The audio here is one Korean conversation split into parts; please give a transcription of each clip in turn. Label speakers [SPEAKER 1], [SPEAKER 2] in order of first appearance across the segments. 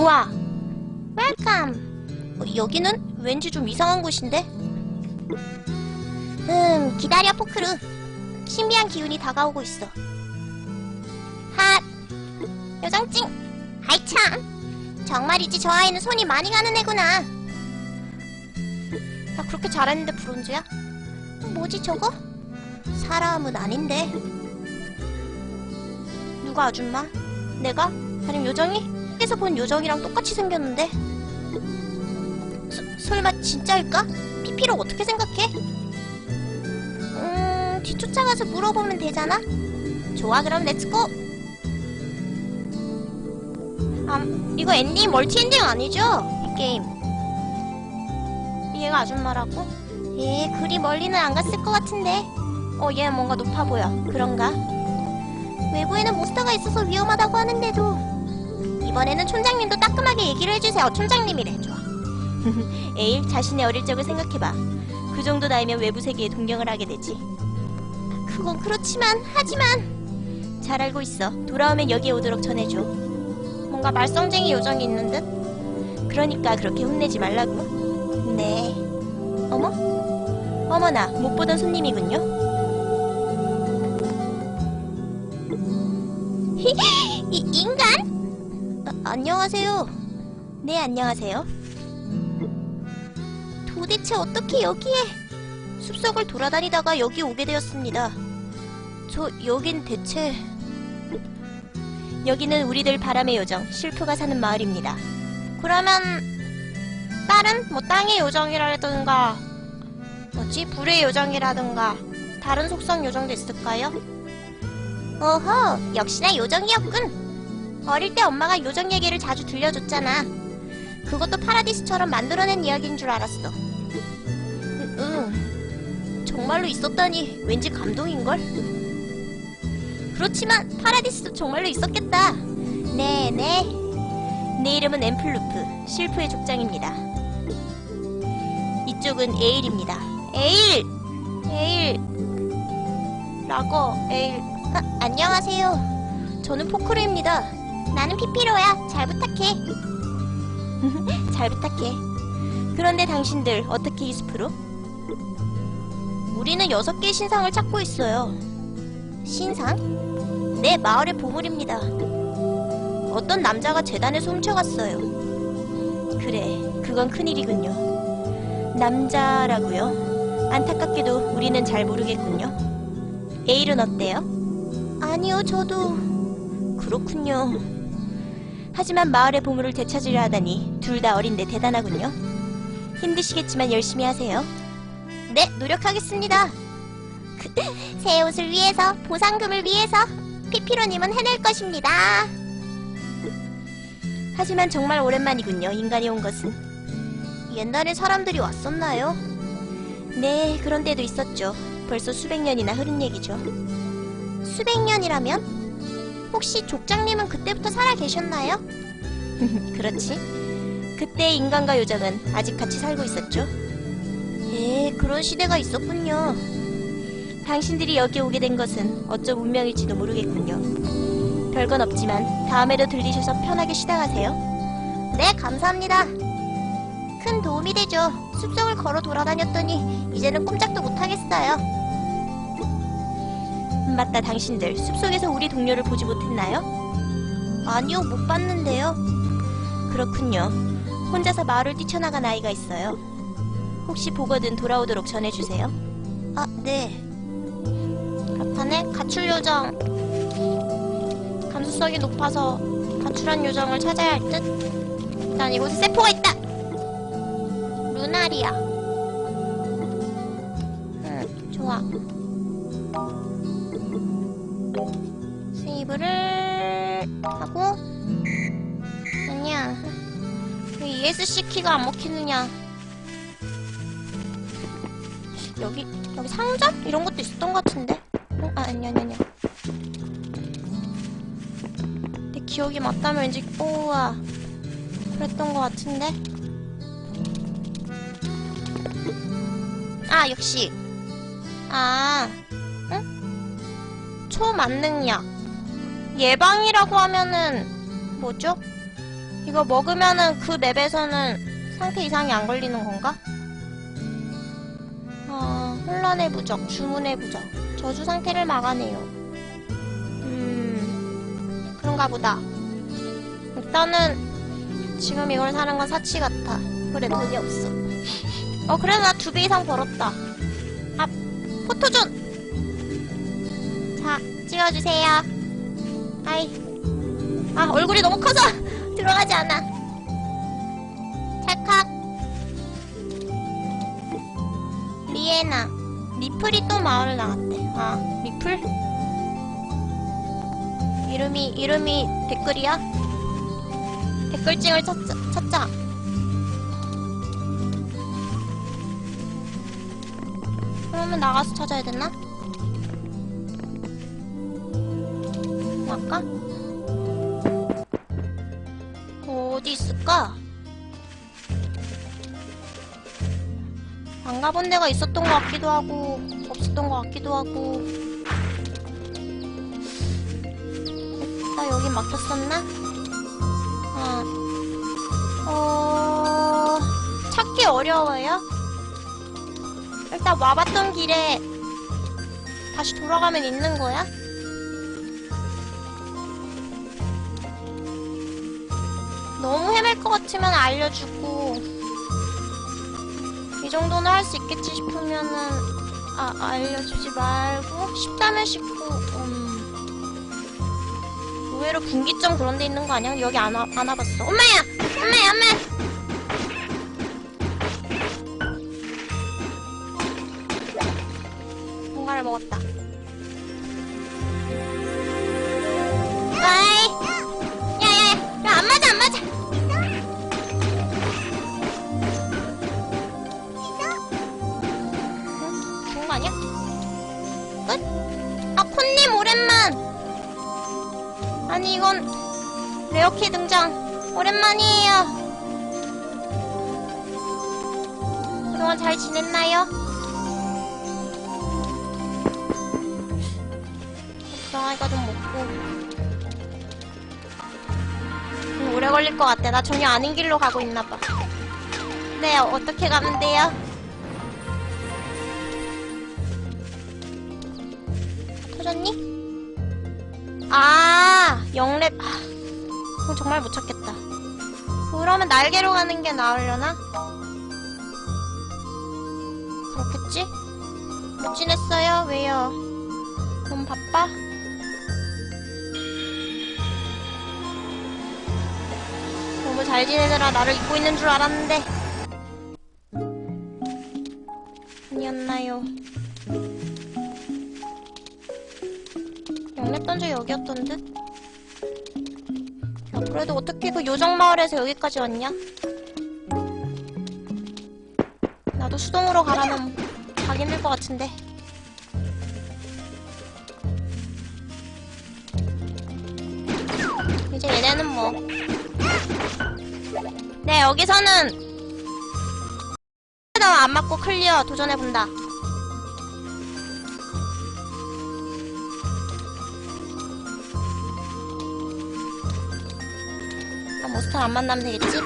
[SPEAKER 1] 우와. 웰컴. 어, 여기는 왠지 좀 이상한 곳인데? 음, 기다려, 포크루. 신비한 기운이 다가오고 있어. 핫. 요정찡. 아이 참. 정말이지 저 아이는 손이 많이 가는 애구나. 나 그렇게 잘했는데 브론즈야? 뭐지 저거? 사람은 아닌데. 누가 아줌마? 내가? 아니면 요정이? 에서 본 요정이랑 똑같이 생겼는데. 서, 설마 진짜일까? 피피로 어떻게 생각해? 음, 뒤쫓아가서 물어보면 되잖아. 좋아, 그럼 렛츠고. 아, 이거 엔딩 멀티 엔딩 아니죠? 이 게임. 얘가 아줌마라고? 예, 그리 멀리는 안 갔을 것 같은데. 어, 얘 뭔가 높아 보여. 그런가? 외부에는 몬스터가 있어서 위험하다고 하는데도. 이번에는 촌장님도 따끔하게 얘기를 해주세요. 촌장님이래. 좋아. 에일, 자신의 어릴 적을 생각해봐. 그 정도 나이면 외부 세계에 동경을 하게 되지. 그건 그렇지만, 하지만. 잘 알고 있어. 돌아오면 여기에 오도록 전해줘. 뭔가 말썽쟁이 요정이 있는 듯? 그러니까 그렇게 혼내지 말라고. 네. 어머? 어머나, 못 보던 손님이군요. 어, 안녕하세요. 네, 안녕하세요. 도대체 어떻게 여기에 숲속을 돌아다니다가 여기 오게 되었습니다. 저 여긴 대체 여기는 우리들 바람의 요정 실프가 사는 마을입니다. 그러면 다른 뭐 땅의 요정이라든가 뭐지 불의 요정이라든가 다른 속성 요정도 있을까요? 어허 역시나 요정이었군. 어릴 때 엄마가 요정 얘기를 자주 들려줬잖아. 그것도 파라디스처럼 만들어낸 이야기인 줄 알았어. 응, 응. 정말로 있었다니 왠지 감동인걸? 그렇지만 파라디스도 정말로 있었겠다. 네네. 내 이름은 엠플루프, 실프의 족장입니다. 이쪽은 에일입니다. 에일! 에일! 라고, 에일. 아, 안녕하세요. 저는 포크루입니다. 나는 피피로야. 잘 부탁해. 잘 부탁해. 그런데 당신들 어떻게 이 숲으로? 우리는 여섯 개의 신상을 찾고 있어요. 신상? 네, 마을의 보물입니다. 어떤 남자가 재단에서 훔쳐갔어요. 그래, 그건 큰일이군요. 남자라고요? 안타깝게도 우리는 잘 모르겠군요. 에일은 어때요? 아니요, 저도 그렇군요. 하지만 마을의 보물을 되찾으려 하다니 둘 다 어린데 대단하군요. 힘드시겠지만 열심히 하세요. 네, 노력하겠습니다. 그, 새 옷을 위해서, 보상금을 위해서 피피로님은 해낼 것입니다. 하지만 정말 오랜만이군요, 인간이 온 것은. 옛날에 사람들이 왔었나요? 네, 그런 때도 있었죠. 벌써 수백 년이나 흐른 얘기죠. 수백 년이라면? 혹시 족장님은 그때부터 살아 계셨나요? 그렇지. 그때 인간과 요정은 아직 같이 살고 있었죠. 예, 그런 시대가 있었군요. 당신들이 여기 오게 된 것은 어쩜 운명일지도 모르겠군요. 별건 없지만 다음에도 들리셔서 편하게 쉬다 가세요. 네, 감사합니다. 큰 도움이 되죠. 숲속을 걸어 돌아다녔더니 이제는 꼼짝도 못하겠어요. 맞다, 당신들 숲속에서 우리 동료를 보지 못했나요? 아니요, 못 봤는데요. 그렇군요. 혼자서 마을을 뛰쳐나간 아이가 있어요. 혹시 보거든 돌아오도록 전해주세요. 아, 네. 그렇다네. 가출 요정. 감수성이 높아서 가출한 요정을 찾아야 할 듯. 난 이곳에 세포가 있다. 루나리아. 응, 좋아. 하고 아니야. 왜 ESC 키가 안 먹히느냐? 여기 여기 상자 이런 것도 있었던 것 같은데. 어? 아 아니 아니 아니야. 내 기억이 맞다면 왠지 우와 그랬던 것 같은데. 아 역시 아 응? 초만능약 예방이라고 하면은 뭐죠? 이거 먹으면은 그 맵에서는 상태 이상이 안 걸리는 건가? 아, 혼란의 부적, 주문의 부적. 저주 상태를 막아내요. 음, 그런가 보다. 일단은 지금 이걸 사는 건 사치 같아. 그래, 돈이 없어. 어, 그래도 나두 배 이상 벌었다. 아, 포토존! 자, 찍어주세요. 아이. 아, 얼굴이 너무 커서 들어가지 않아. 찰칵. 리에나. 리플이 또 마을 나왔대. 아, 리플? 이름이, 이름이 댓글이야? 댓글증을 찾자. 찾자. 그러면 나가서 찾아야 되나? 아까? 어디 있을까? 안 가본 데가 있었던 것 같기도 하고 없었던 것 같기도 하고 나 여기 막혔었나? 아, 어... 찾기 어려워요? 일단 와봤던 길에 다시 돌아가면 있는 거야? 너무 헤맬 것 같으면 알려주고 이 정도는 할 수 있겠지 싶으면은 아 알려주지 말고 쉽다면 쉽고 음 의외로 분기점 그런 데 있는 거 아니야? 여기 안, 와, 안 와봤어 엄마야! 엄마야 엄마! 뭔가를 먹었다 아니 이건 레어키 등장 오랜만이에요 그동안 잘 지냈나요? 그랑이가 좀 먹고 음, 오래 걸릴 것 같아. 나 전혀 아닌 길로 가고 있나 봐. 네, 어떻게 가면 돼요? 터졌니? 아, 영랩. 아, 그럼 정말 못 찾겠다. 그러면 날개로 가는 게 나으려나? 그렇겠지? 못 지냈어요? 왜요? 너무 바빠? 너무 잘 지내느라 나를 잊고 있는 줄 알았는데 영랩 던져 여기였던 듯? 야 그래도 어떻게 그 요정마을에서 여기까지 왔냐? 나도 수동으로 가라면 가긴 할것 같은데 이제 얘네는 뭐 네, 여기서는 안 맞고 클리어 도전해본다. 몬스터 안 만나면 되겠지?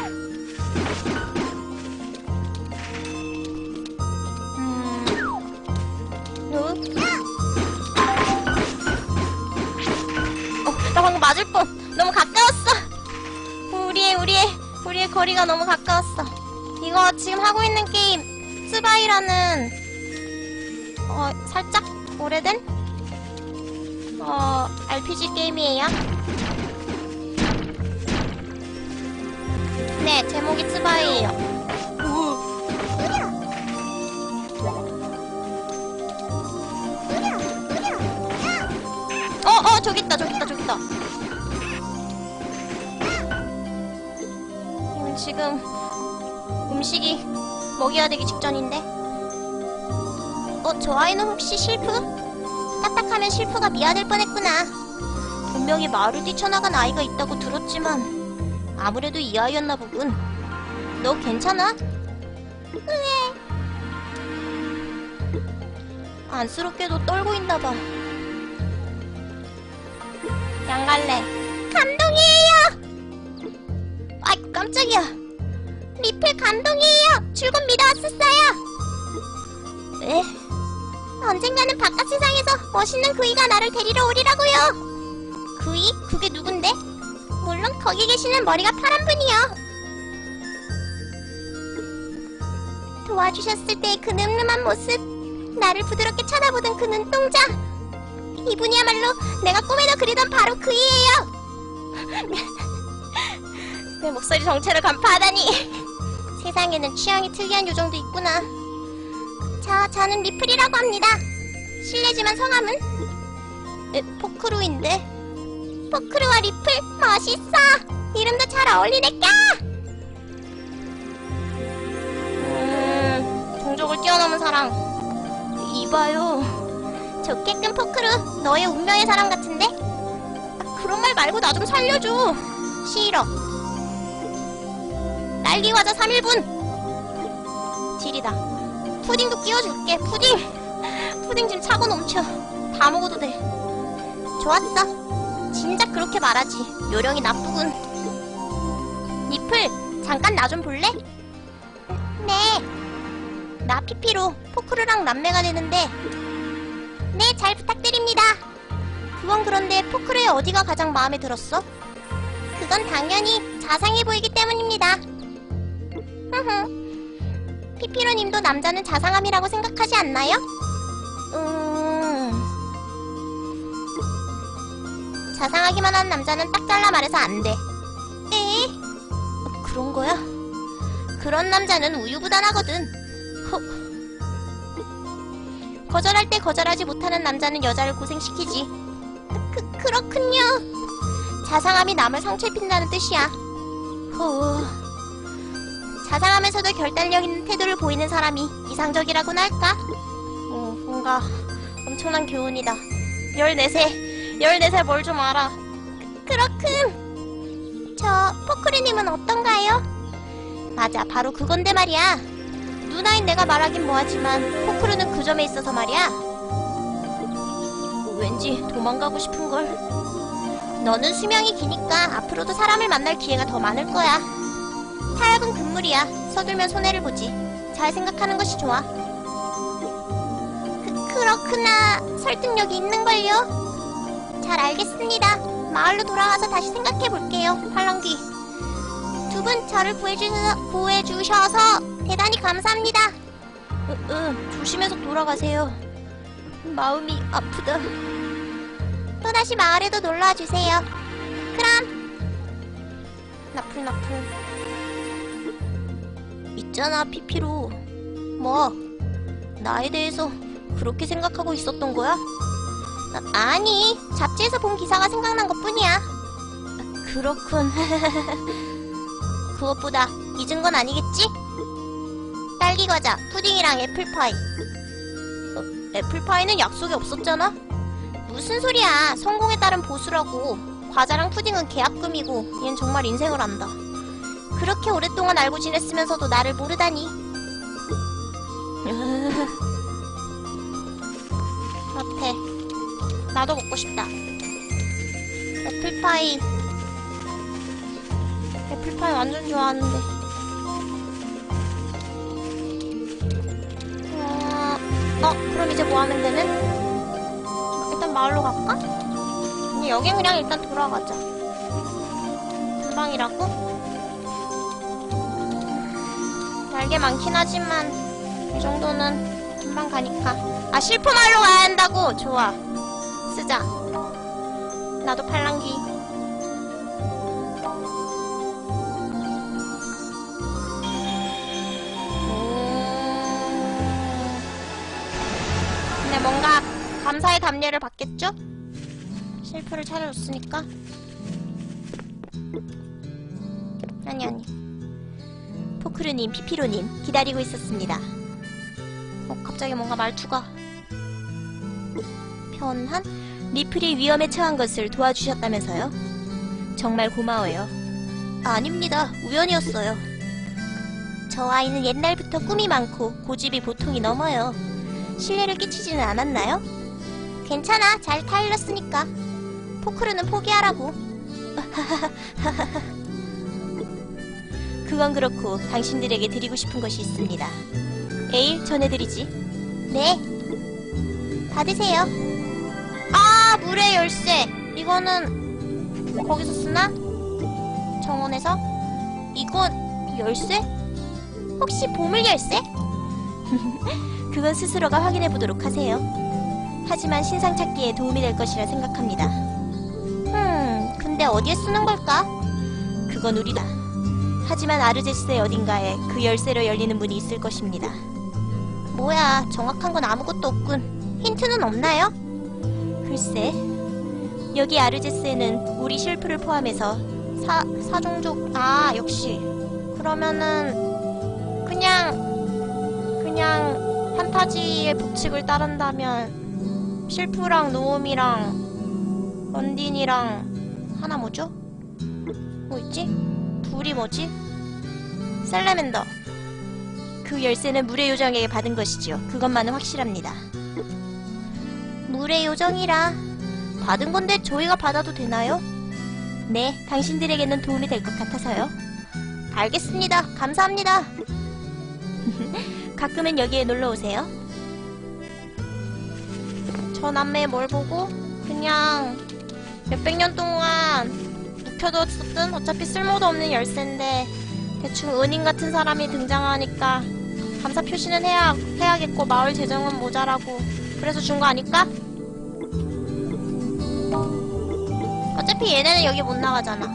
[SPEAKER 1] 음... 너? 어, 나 방금 맞을 뻔! 너무 가까웠어! 우리의, 우리의, 우리의 거리가 너무 가까웠어. 이거 지금 하고 있는 게임, 스바이라는, 어, 살짝 오래된? 어, RPG 게임이에요. 네, 제목이 스바이예요. 어, 어, 저기 있다, 저기 있다, 저기 있다. 음, 지금 음식이 먹여야 되기 직전인데. 어, 저 아이는 혹시 실프? 딱딱하면 실프가 미아될 뻔했구나. 분명히 마을을 뛰쳐나간 아이가 있다고 들었지만 아무래도 이 아이였나 보군. 너 괜찮아? 으에. 안쓰럽게도 떨고 있나 봐. 양갈래. 감동이에요. 아 아이고 깜짝이야. 리플 감동이에요. 출근 미뤄 왔었어요. 네. 언젠가는 바깥 세상에서 멋있는 그이가 나를 데리러 오리라고요. 그이? 그게 누군데? 물론 거기 계시는 머리가 파란 분이요. 도와주셨을 때그 늠름한 모습, 나를 부드럽게 쳐다보던 그 눈동자. 이분이야말로 내가 꿈에도 그리던 바로 그이예요. 내 목소리 정체를 간파하다니. 세상에는 취향이 특이한 요정도 있구나. 저, 저는 리플이라고 합니다. 실례지만 성함은? 에, 포크루인데. 포크루와 리플, 멋있어! 이름도 잘 어울리네까! 음, 종족을 뛰어넘은 사랑. 이봐요. 저 깨끗 포크루, 너의 운명의 사랑 같은데? 아, 그런 말 말고 나 좀 살려줘. 싫어. 딸기 과자 3일분! 딜이다. 푸딩도 끼워줄게, 푸딩! 푸딩 지금 차고 넘쳐. 다 먹어도 돼. 좋았어. 진작 그렇게 말하지. 요령이 나쁘군. 니플, 잠깐 나 좀 볼래? 네. 나 피피로 포크르랑 남매가 되는데. 네, 잘 부탁드립니다. 그건 그런데 포크르의 어디가 가장 마음에 들었어? 그건 당연히 자상해 보이기 때문입니다. 흐흐. 피피로님도 남자는 자상함이라고 생각하지 않나요? 음... 자상하기만 한 남자는 딱 잘라 말해서 안 돼. 에? 그런 거야? 그런 남자는 우유부단하거든. 허... 거절할 때 거절하지 못하는 남자는 여자를 고생시키지. 그, 그렇군요. 자상함이 남을 상처 입힌다는 뜻이야. 호... 자상하면서도 결단력 있는 태도를 보이는 사람이 이상적이라고나 할까? 어, 뭔가 엄청난 교훈이다. 14세, 14살 뭘 좀 알아. 그, 그렇군. 저, 포크리님은 어떤가요? 맞아, 바로 그건데 말이야. 누나인 내가 말하긴 뭐하지만 포크르는 그 점에 있어서 말이야. 왠지 도망가고 싶은걸. 너는 수명이 기니까 앞으로도 사람을 만날 기회가 더 많을 거야. 타협은 금물이야. 서둘면 손해를 보지. 잘 생각하는 것이 좋아. 그, 그렇구나. 설득력이 있는걸요. 잘 알겠습니다. 마을로 돌아가서 다시 생각해 볼게요. 팔랑귀. 두 분 저를 구해주셔서, 구해주셔서 대단히 감사합니다. 응, 응, 조심해서 돌아가세요. 마음이 아프다. 또다시 마을에도 놀러와 주세요. 그럼. 나풀 나풀. 있잖아, 피피로. 뭐, 나에 대해서 그렇게 생각하고 있었던 거야? 아, 아니, 잡지에서 본 기사가 생각난 것 뿐이야. 아, 그렇군. 그것보다 잊은 건 아니겠지? 딸기 과자, 푸딩이랑 애플파이. 어, 애플파이는 약속이 없었잖아? 무슨 소리야. 성공에 따른 보수라고. 과자랑 푸딩은 계약금이고, 얜 정말 인생을 안다. 그렇게 오랫동안 알고 지냈으면서도 나를 모르다니. 나도 먹고 싶다. 애플파이. 애플파이 완전 좋아하는데. 어, 어, 그럼 이제 뭐 하면 되는? 일단 마을로 갈까? 아니, 여긴 그냥 일단 돌아가자. 금방이라고? 날개 많긴 하지만 이 정도는 금방 가니까 아 실프말로 와야 한다고? 좋아 쓰자 나도 팔랑귀 음... 근데 뭔가 감사의 답례를 받겠죠? 실프를 차려줬으니까 아니 아니 포크르님, 피피로님 기다리고 있었습니다. 어, 갑자기 뭔가 말투가 편한? 리플이 위험에 처한 것을 도와주셨다면서요? 정말 고마워요. 아닙니다. 우연이었어요. 저 아이는 옛날부터 꿈이 많고 고집이 보통이 넘어요. 신뢰를 끼치지는 않았나요? 괜찮아. 잘 타일렀으니까. 포크르는 포기하라고. 그건 그렇고 당신들에게 드리고 싶은 것이 있습니다. 에일 전해드리지. 네. 받으세요. 아 물의 열쇠. 이거는 거기서 쓰나? 정원에서? 이건 열쇠? 혹시 보물 열쇠? 그건 스스로가 확인해 보도록 하세요. 하지만 신상 찾기에 도움이 될 것이라 생각합니다. 음, 근데 어디에 쓰는 걸까? 그건 우리다. 하지만 아르제스의 어딘가에 그 열쇠로 열리는 문이 있을 것입니다. 뭐야, 정확한 건 아무것도 없군. 힌트는 없나요? 글쎄, 여기 아르제스에는 우리 실프를 포함해서 사, 사종족, 아, 역시. 그러면은, 그냥, 그냥, 판타지의 법칙을 따른다면, 실프랑 노움이랑, 런딘이랑, 하나 뭐죠? 뭐 있지? 둘이 뭐지? 셀레멘더. 그 열쇠는 물의 요정에게 받은 것이지요. 그것만은 확실합니다. 물의 요정이라 받은 건데 저희가 받아도 되나요? 네, 당신들에게는 도움이 될 것 같아서요. 알겠습니다. 감사합니다. 가끔은 여기에 놀러 오세요. 저 남매에 뭘 보고 그냥 몇백 년 동안 묵혀뒀었든 어차피 쓸모도 없는 열쇠인데 대충 은인 같은 사람이 등장하니까 감사 표시는 해야 해야겠고 마을 재정은 모자라고 그래서 준 거 아닐까? 어차피 얘네는 여기 못 나가잖아.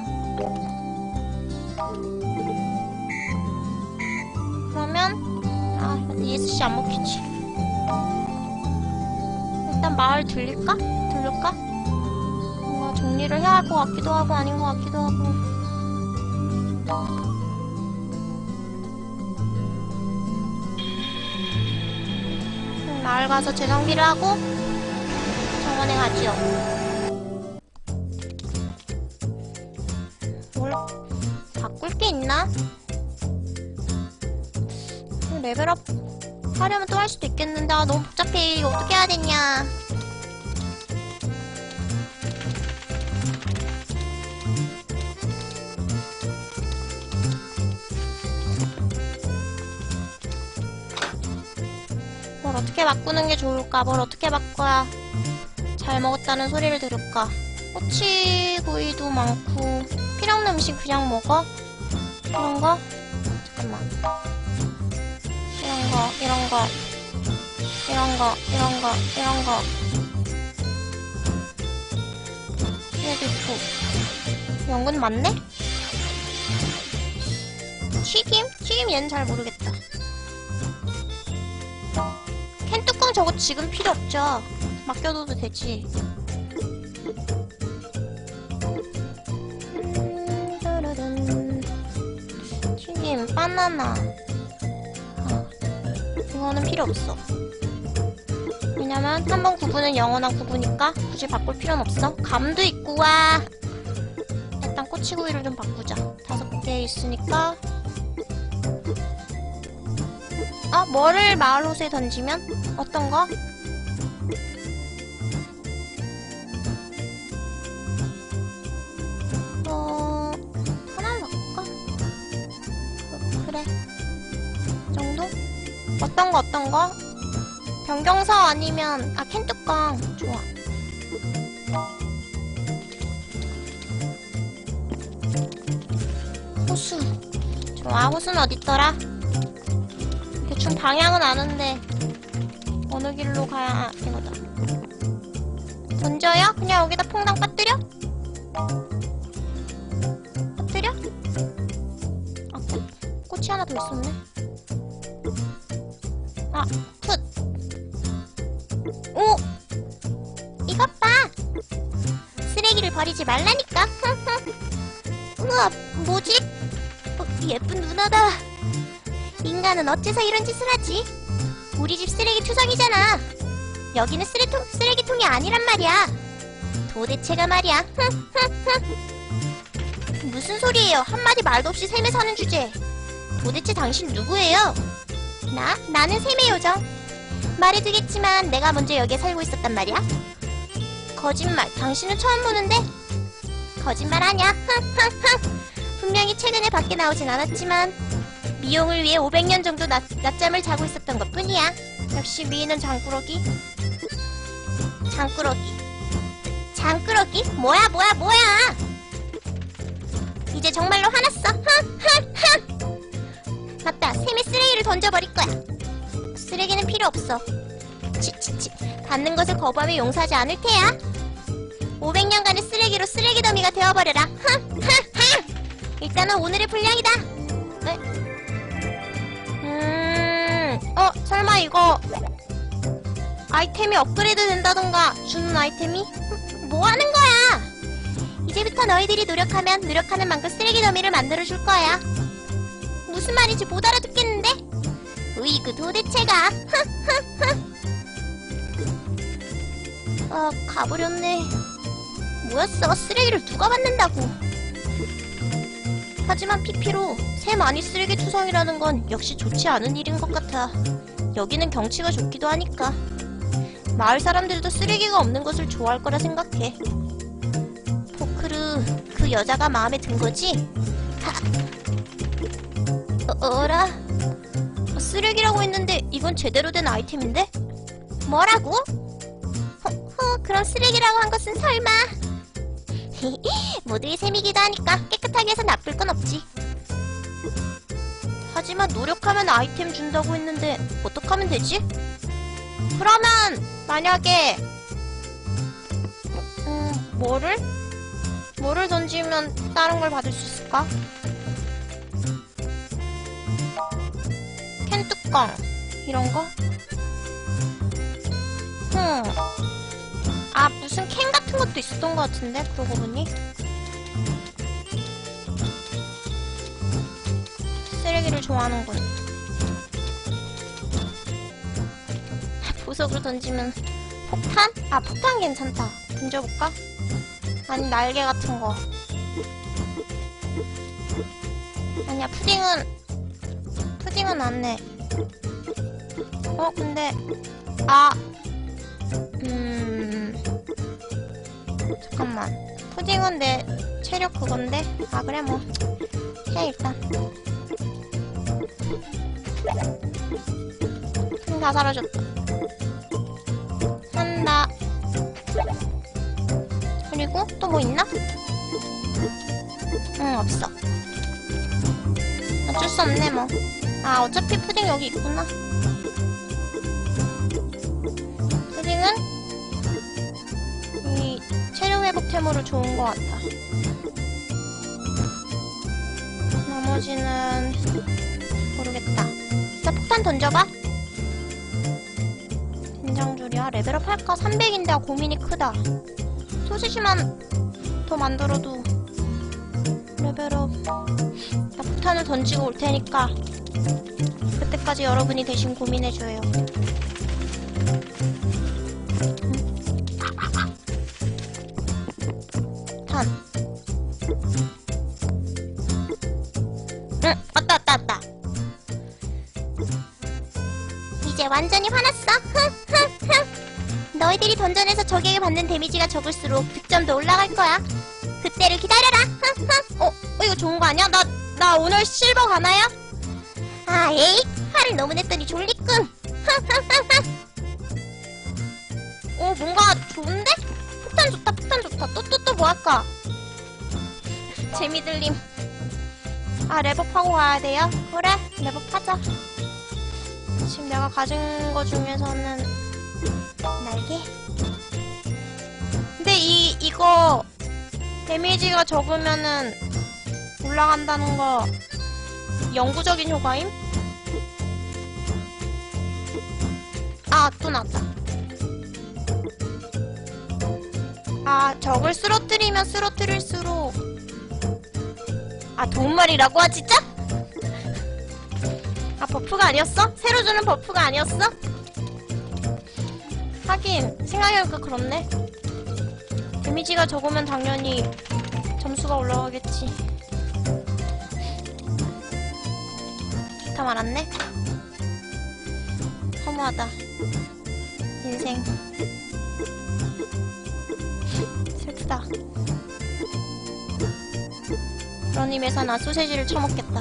[SPEAKER 1] 그러면 아 ESC 안 먹히지. 일단 마을 들릴까? 들릴까? 뭔가 정리를 해야 할 것 같기도 하고 아닌 것 같기도 하고. 음, 마을 가서 재정비를 하고 정원에 가지요. 레벨업 하려면 또 할 수도 있겠는데. 아 너무 복잡해. 이거 어떻게 해야 되냐. 뭘 어떻게 바꾸는 게 좋을까? 뭘 어떻게 바꿔야 잘 먹었다는 소리를 들을까? 꼬치 구이도 많고 필요 없는 음식 그냥 먹어? 이런 거? 거, 이런 거, 이런 거, 이런 거, 이런 거. 있고. 연근 맞네? 튀김? 튀김 얘는 잘 모르겠다. 캔 뚜껑 저거 지금 필요 없죠? 맡겨둬도 되지. 음. 튀김, 바나나. 이거는 필요 없어. 왜냐면 한 번 구분은 영원한 구분이니까 굳이 바꿀 필요는 없어. 감도 있고 와. 일단 꼬치구이를 좀 바꾸자. 다섯 개 있으니까. 아 뭐를 마을 호수에 던지면 어떤 거? 아니면 아 캔뚜껑 좋아 호수 좋아 호수는 어딨더라? 대충 방향은 아는데 어느 길로 가야 아, 이거다 던져요? 그냥 여기다 퐁당 빠뜨려? 빠뜨려? 아 꽃, 꽃이 하나 더 있었네 아, 버리지 말라니까! 우와, 뭐지? 어, 예쁜 누나다. 인간은 어째서 이런 짓을 하지? 우리 집 쓰레기 투성이잖아. 여기는 쓰레통, 쓰레기통이 아니란 말이야. 도대체가 말이야. 무슨 소리예요? 한마디 말도 없이 셈에 사는 주제. 도대체 당신 누구예요? 나? 나는 셈의 요정. 말해주겠지만 내가 먼저 여기에 살고 있었단 말이야. 거짓말. 당신은 처음 보는데? 거짓말 아니야. 분명히 최근에 밖에 나오진 않았지만 미용을 위해 500년 정도 낮, 낮잠을 자고 있었던 것 뿐이야. 역시 미인은 장꾸러기. 장꾸러기. 장꾸러기? 뭐야 뭐야 뭐야! 이제 정말로 화났어. 맞다. 샘이 쓰레기를 던져버릴 거야. 쓰레기는 필요 없어. 치치치. 받는 것을 거부하며 용서하지 않을 테야. 500년간의 쓰레기로 쓰레기 더미가 되어버려라. 일단은 오늘의 분량이다. 네? 음, 어, 설마 이거 아이템이 업그레이드 된다던가 주는 아이템이? 음, 뭐 하는 거야? 이제부터 너희들이 노력하면 노력하는 만큼 쓰레기 더미를 만들어줄 거야. 무슨 말인지 못 알아듣겠는데? 으이 그 도대체가. 아, 가버렸네. 뭐였어? 쓰레기를 누가 받는다고? 하지만 피피로 새 많이 쓰레기 투성이라는 건 역시 좋지 않은 일인 것 같아. 여기는 경치가 좋기도 하니까. 마을 사람들도 쓰레기가 없는 것을 좋아할 거라 생각해. 포크르, 그 여자가 마음에 든 거지? 하. 어, 어라? 어, 쓰레기라고 했는데 이건 제대로 된 아이템인데? 뭐라고? 허, 허, 그럼 쓰레기라고 한 것은 설마? 모두의 셈이기도 하니까 깨끗하게 해서 나쁠 건 없지. 하지만 노력하면 아이템 준다고 했는데 어떡하면 되지? 그러면 만약에 음, 뭐를? 뭐를 던지면 다른 걸 받을 수 있을까? 캔 뚜껑 이런 거? 흠. 아 무슨 캔 같은 것도 있었던 것 같은데 그러고 보니? 쓰레기를 좋아하는군 보석으로 던지면 폭탄? 아 폭탄 괜찮다. 던져볼까? 아니 날개 같은 거. 아니야 푸딩은 푸딩은 안내 어 근데 아 음... 잠깐만. 푸딩은 내 체력 그건데? 아, 그래, 뭐. 해, 일단. 다 사라졌다. 한다. 그리고 또 뭐 있나? 응, 없어. 어쩔 수 없네, 뭐. 아, 어차피 푸딩 여기 있구나. 푸딩은 템으로 좋은 것 같아. 나머지는 모르겠다. 자, 폭탄 던져봐. 된장줄이야. 레벨업 할까? 300인데 고민이 크다. 소시지만 더 만들어도 레벨업. 나 폭탄을 던지고 올 테니까 그때까지 여러분이 대신 고민해줘요. 완전히 화났어. 너희들이 던전에서 적에게 받는 데미지가 적을수록 득점도 올라갈 거야. 그때를 기다려라. 흥, 흥. 어, 어, 이거 좋은 거 아니야? 나, 나 오늘 실버 가나요? 아, 에이. 화를 너무 냈더니 졸리군. 어, 뭔가 좋은데? 폭탄 좋다, 폭탄 좋다. 또, 또, 또 뭐 할까? 재미 들림. 아, 랩업 하고 가야 돼요? 그래, 랩업 하자. 지금 내가 가진 거 중에서는 날개? 근데 이, 이거 데미지가 적으면은 올라간다는 거 영구적인 효과임? 아, 또 나왔다. 아, 적을 쓰러뜨리면 쓰러뜨릴수록 아, 도움말이라고? 아, 진짜? 아, 버프가 아니었어? 새로 주는 버프가 아니었어? 하긴, 생각해보니까 그렇네. 데미지가 적으면 당연히 점수가 올라가겠지. 좋다 말았네. 허무하다. 인생. 슬프다. 그러님에서 나 소세지를 처먹겠다.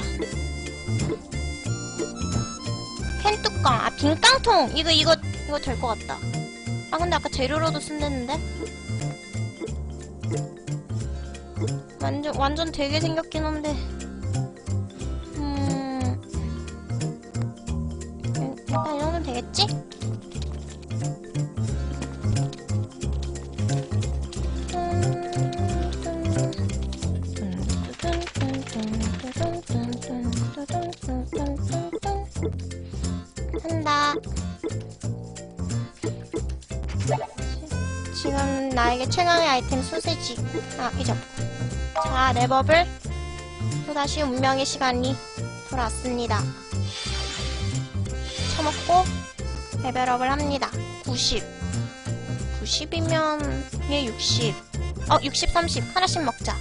[SPEAKER 1] 캔 뚜껑, 아 빈깡통 이거 이거 이거 될 것 같다. 아 근데 아까 재료로도 쓴댔는데 완전 완전 되게 생겼긴 한데 음 일단 이 정도면 되겠지? 나에게 최강의 아이템 소세지. 아, 잊었고. 자, 랩업을 또다시 운명의 시간이 돌아왔습니다. 쳐먹고 레벨업을 합니다. 90. 90이면 얘 60. 어, 60, 30. 하나씩 먹자.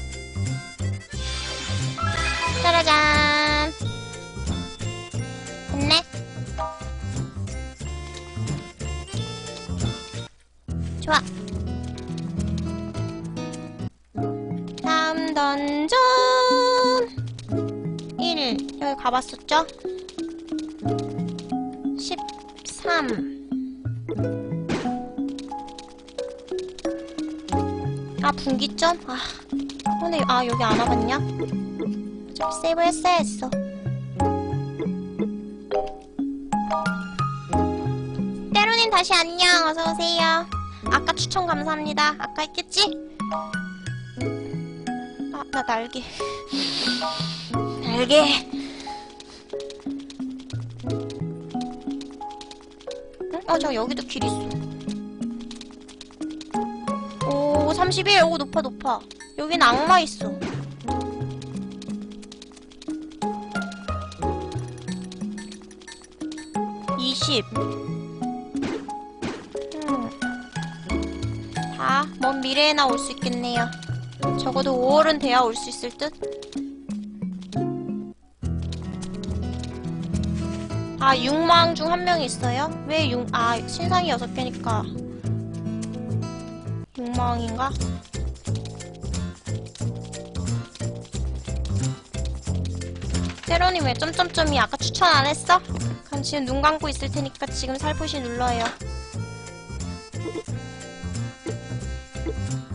[SPEAKER 1] 던전 1 여기 가봤었죠? 13 아 분기점? 아 근데 아 여기 안 와봤냐? 어차피 세이브 했어야 했어 때로님 다시 안녕 어서오세요 아까 추천 감사합니다 아까 했겠지? 아, 나 날개. 날개. 응? 어, 저 여기도 길 있어. 오, 31. 오, 높아, 높아. 여기는 악마 있어. 음. 다, 먼 미래에 나 올 수 있겠네요. 적어도 5월은 돼야 올 수 있을 듯? 아, 6망 중 한명 있어요? 왜 6, 아, 신상이 6개니까. 6망인가? 때로니 왜 점점점이 아까 추천 안 했어? 그럼 지금 눈 감고 있을 테니까 지금 살포시 눌러요.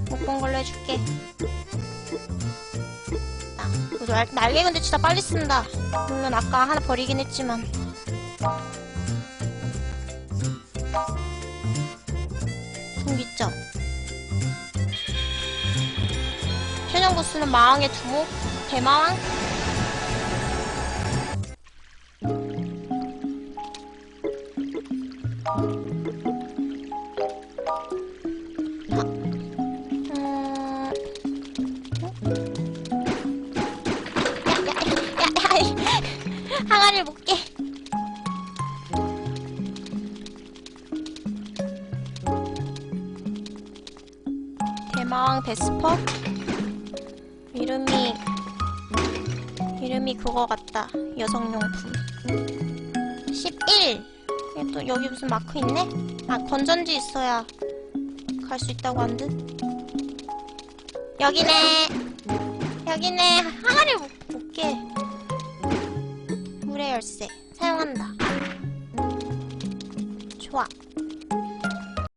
[SPEAKER 1] 못 본 걸로 해줄게. 날, 날개 근데 진짜 빨리 쓴다. 물론 아까 하나 버리긴 했지만. 분기점. 최종 보스는 마왕의 두목, 대마왕. 여성용품. 11 이게 또 여기 무슨 마크 있네? 아 건전지 있어야 갈 수 있다고 한 듯. 여기네. 여기네. 항아리 못, 못